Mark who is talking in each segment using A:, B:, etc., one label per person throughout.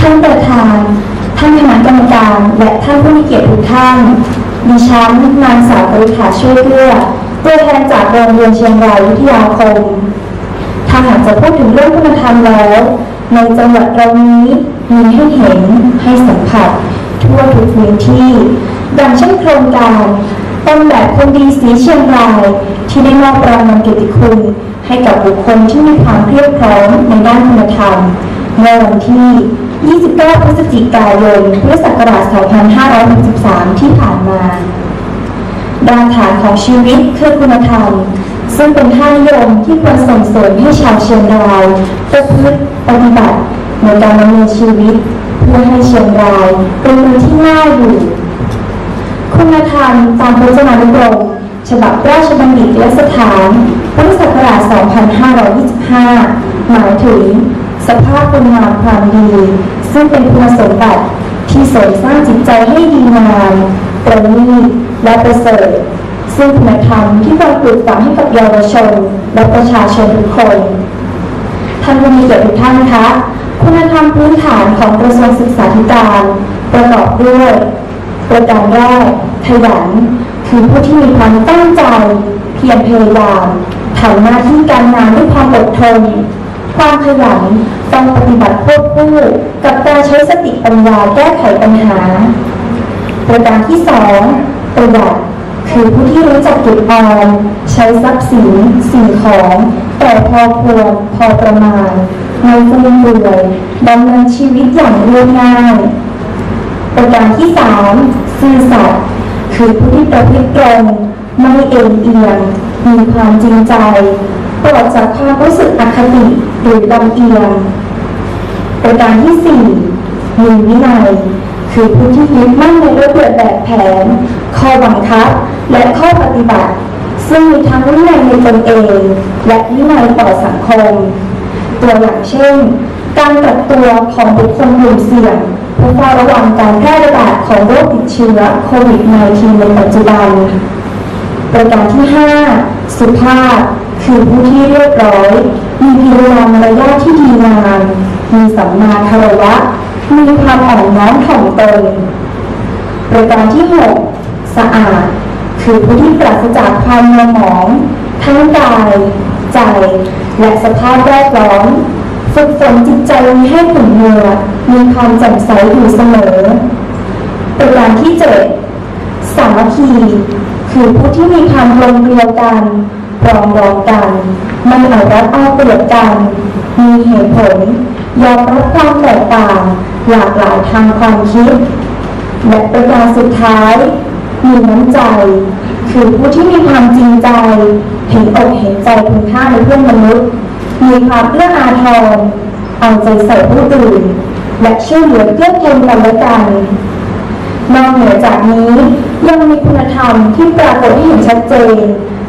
A: ท่านประธาน ท่านคณะกรรมการ และท่านผู้มีเกียรติทุกท่านดิฉันนางสาวปริภาช่วยเกลือตัวแทนจากโรงเรียนเชียงรายวิทยาคมถ้าหากจะพูดถึงเรื่องคุณธรรมแล้ว ในจังหวัดเรานี้มีให้เห็นให้สัมผัส ทั่วทุกพื้นที่ ดังเช่นโครงการต้นแบบคนดีสีเชียงราย ที่ได้มอบรางวัลเกียรติคุณ ให้กับบุคคลที่มีความเพรียบพร้อมในด้านคุณธรรมเมื่อวันที่ 29 พฤศจิกายน พุทธศักราช 2563 ที่ผ่านมา รากฐานของชีวิตคือคุณธรรม ซึ่งเป็นท่านิยมที่ควรส่งเสริมให้ชาวเชียงรายประพฤติปฏิบัติในการดำเนินชีวิต เพื่อให้เชียงรายเป็นเมืองที่น่าอยู่ คุณธรรมตามพจนานุกรมฉบับราชบัณฑิตยสถานพุทธศักราช 2525 หมายถึง สภาพคุณงามความดี ซึ่งเป็นคุณสมบัติที่เสริมสร้างจิตใจให้ดีงามประณีตและประเสริฐซึ่งคุณธรรมที่ควรปลูกฝังให้กับเยาวชน และประชาชนทุกคนท่านผู้มีเกียรติทุกท่านคะ คุณธรรมพื้นฐานของกระทรวงศึกษาธิการ ประกอบด้วย ประการแรกขยันคือผู้ที่มีความตั้งใจ เพียรพยายามทำหน้าที่การงานด้วยความอดทน ความขยันต้องปฏิบัติควบคู่กับการใช้สติปัญญาแก้ไขปัญหา ประการที่สองประหยัดคือผู้ที่รู้จักเก็บออมใช้ทรัพย์สินสิ่งของแต่พอควรพอประมาณไม่ฟุ่มเฟือยดำเนินชีวิตอย่างเรียบง่าย ประการที่สามซื่อสัตย์คือผู้ที่ประพฤติตรงไม่เอ็นเอียงมีความจริงใจปลอดจากความรู้สึกอคติ หรือลำเอียงประการที่สี่มีวินัย คือผู้ที่ยึดมั่นในระเบียบแบบแผน ข้อบังคับ และข้อปฏิบัติ ซึ่งมีทั้งวินัยในตนเอง และวินัยต่อสังคม ตัวอย่างเช่น การกักตัวของบุคคลกลุ่มเสี่ยงเพื่อเฝ้าระวังการแพร่ระบาดของโรคติดเชื้อโควิด -19 ในปัจจุบัน ประการที่ 5 สุภาพ คือผู้ที่เรียบร้อย มีกิริยามารยาทที่ดีงาม มีสัมมาคารวะ มีความอ่อนน้อมถ่อมตน ประการที่ 6 สะอาด คือผู้ที่ปราศจากความมัวหมอง ทั้งกาย ใจ และสภาพแวดล้อม ฝึกฝนจิตใจให้ขุ่นเมือมีความแจ่มใสอยู่เสมอ ประการที่เจ็ดสามัคคี คือผู้ที่มีความลมเกลียวกัน ปรองดองกันไม่เอารัดเอาเปรียบกัน มีเหตุผล ยอมรับความแตกต่าง หลากหลายทางความคิด และประการสุดท้าย มีน้ำใจ คือผู้ที่มีความจริงใจ เห็นอกเห็นใจคุณค่าในเพื่อนมนุษย์ มีความเอื้ออาทรเอาใจใส่ผู้อื่น และช่วยเหลือเกื้อกูลกันและกันนอกเหนือจากนี้ยังมีคุณธรรมที่ปรากฏให้เห็นชัดเจน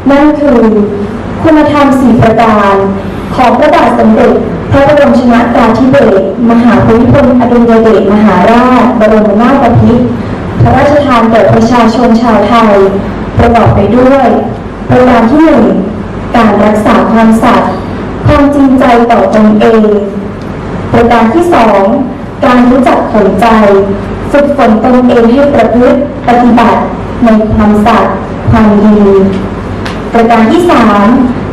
A: นั่นคือ คุณธรรมสี่ประการของพระบาทสมเด็จพระบรมชนากาธิเบศรมหาภูมิพลอดุลยเดชมหาราช บรมนาถบพิตรพระราชทานแก่ประชาชนชาวไทย ประกอบไปด้วย ประการที่หนึ่งการรักษาความสัตย์ความจริงใจต่อตนเอง ประการที่สองการรู้จักผลใจ ฝึกฝนตนเองให้ประพฤติปฏิบัติในความสัตย์ความดี ประการที่สาม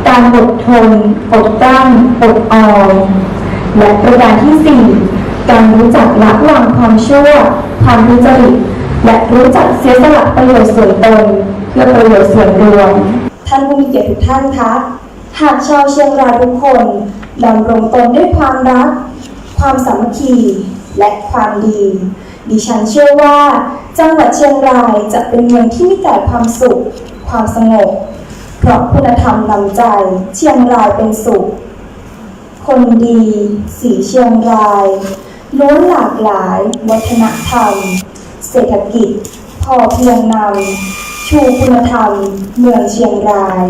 A: การอดทน อดกลั้นอดออมและประการที่สี่การรู้จักละวางความชั่วความทุจริตและรู้จักเสียสละประโยชน์ส่วนตนเพื่อประโยชน์ส่วนรวม ท่านผู้มีเกียรติทุกท่านคะ หากชาวเชียงรายทุกคนดำรงตนด้วยความรัก ความสามัคคี และความดี ดิฉันเชื่อว่า จังหวัดเชียงรายจะเป็นเมืองที่มีแต่ความสุข ความสงบ เพราะคุณธรรมนำใจเชียงรายเป็นสุข คนดีสีเชียงรายล้วนหลากหลายวัฒนธรรม เศรษฐกิจ พอเพียงนำชูคุณธรรมเมืองเชียงราย